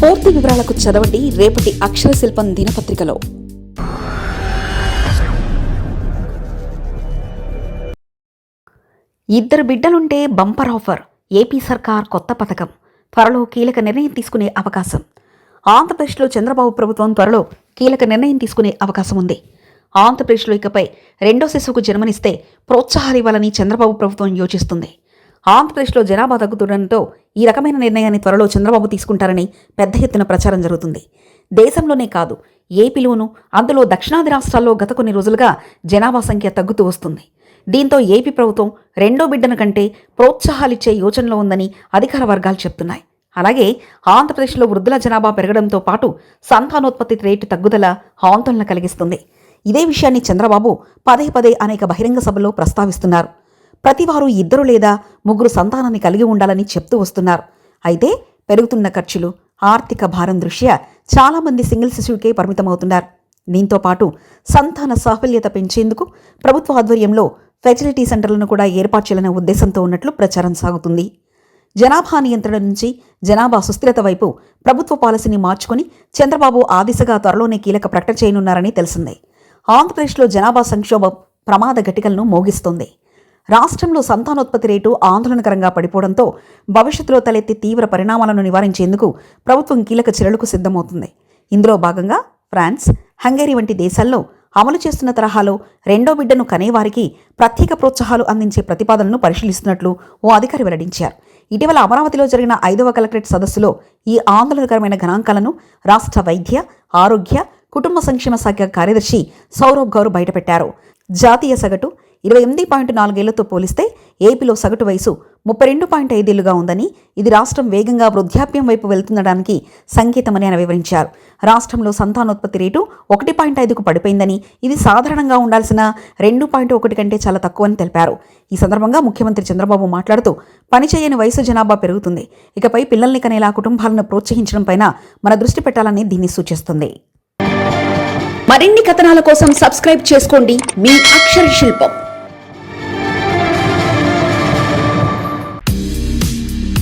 పూర్తి వివరాలకు చదవండి రేపటి అక్షర శిల్పం దినపత్రికలో. ఇద్దరు బిడ్డలుంటే బంపర్ ఆఫర్ ఏపీ సర్కార్ కొత్త పథకం త్వరలో కీలక నిర్ణయం తీసుకునే అవకాశం. ఆంధ్రప్రదేశ్లో చంద్రబాబు ప్రభుత్వం త్వరలో కీలక నిర్ణయం తీసుకునే అవకాశం ఉంది. ఆంధ్రప్రదేశ్లో ఇకపై రెండో శిశువుకు జన్మనిస్తే ప్రోత్సాహాలు ఇవ్వాలని చంద్రబాబు ప్రభుత్వం యోచిస్తుంది. ఆంధ్రప్రదేశ్లో జనాభా తగ్గుతుండటంతో ఈ రకమైన నిర్ణయాన్ని త్వరలో చంద్రబాబు తీసుకుంటారని పెద్ద ఎత్తున ప్రచారం జరుగుతుంది. దేశంలోనే కాదు ఏపీలోనూ అందులో దక్షిణాది రాష్ట్రాల్లో గత కొన్ని రోజులుగా జనాభా సంఖ్య తగ్గుతూ వస్తుంది. దీంతో ఏపీ ప్రభుత్వం రెండో బిడ్డను కంటే ప్రోత్సాహాలిచ్చే యోచనలో ఉందని అధికార వర్గాలు చెప్తున్నాయి. అలాగే ఆంధ్రప్రదేశ్లో వృద్ధుల జనాభా పెరగడంతో పాటు సంతానోత్పత్తి రేటు తగ్గుదల ఆందోళన కలిగిస్తుంది. ఇదే విషయాన్ని చంద్రబాబు పదే పదే అనేక బహిరంగ సభల్లో ప్రస్తావిస్తున్నారు. ప్రతివారు ఇద్దరు లేదా ముగ్గురు సంతానాన్ని కలిగి ఉండాలని చెప్తూ వస్తున్నారు. అయితే పెరుగుతున్న ఖర్చులు ఆర్థిక భారం దృష్ట్యా చాలామంది సింగిల్ శిశువుకే పరిమితమవుతున్నారు. దీంతో పాటు సంతాన సాఫల్యత పెంచేందుకు ప్రభుత్వ ఆధ్వర్యంలో ఫెసిలిటీ సెంటర్లను కూడా ఏర్పాటు చేయాలనే ఉద్దేశంతో ఉన్నట్లు ప్రచారం సాగుతుంది. జనాభా నియంత్రణ నుంచి జనాభా సుస్థిరత వైపు ప్రభుత్వ పాలసీని మార్చుకొని చంద్రబాబు ఆ దిశగా త్వరలోనే కీలక ప్రకటన చేయనున్నారని తెలిసిందే. ఆంధ్రప్రదేశ్లో జనాభా సంక్షోభం ప్రమాద ఘటికలను మోగిస్తోంది. రాష్ట్రంలో సంతానోత్పత్తి రేటు ఆందోళనకరంగా పడిపోవడంతో భవిష్యత్తులో తలెత్తే తీవ్ర పరిణామాలను నివారించేందుకు ప్రభుత్వం కీలక చర్యలకు సిద్ధమవుతుంది. ఇందులో భాగంగా ఫ్రాన్స్ హంగేరి వంటి దేశాల్లో అమలు చేస్తున్న తరహాలో రెండో బిడ్డను కనేవారికి ప్రత్యేక ప్రోత్సాహాలు అందించే ప్రతిపాదనను పరిశీలిస్తున్నట్లు ఓ అధికారి వెల్లడించారు. ఇటీవల అమరావతిలో జరిగిన ఐదవ కలెక్టరేట్ సదస్సులో ఈ ఆందోళనకరమైన గణాంకాలను రాష్ట్ర వైద్య ఆరోగ్య కుటుంబ సంక్షేమ శాఖ కార్యదర్శి సౌరవ్ గౌర్ బయటపెట్టారు. జాతీయ సగటు ఇరవై ఎనిమిది పాయింట్ నాలుగేళ్ళతో పోలిస్తే ఏపీలో సగటు వయసు ముప్పై రెండు పాయింట్ ఐదేళ్ళుగా ఉందని ఇది రాష్ట్రం వేగంగా వృద్ధాప్యం వైపు వెళ్తుండడానికి సంకేతమని ఆయన వివరించారు. రాష్ట్రంలో సంతానోత్పత్తి రేటు ఒకటి పాయింట్ ఐదుకు పడిపోయిందని ఇది సాధారణంగా ఉండాల్సిన రెండు పాయింట్ ఒకటి కంటే చాలా తక్కువని తెలిపారు. ఈ సందర్భంగా ముఖ్యమంత్రి చంద్రబాబు మాట్లాడుతూ పనిచేయని వయసు జనాభా పెరుగుతుంది. ఇకపై పిల్లల్ని కనేలా కుటుంబాలను ప్రోత్సహించడం పైన మన దృష్టి పెట్టాలని దీన్ని సూచిస్తుంది. మరిన్ని కథనాల కోసం సబ్స్క్రైబ్ చేసుకోండి. మీ అక్షర శిల్పం.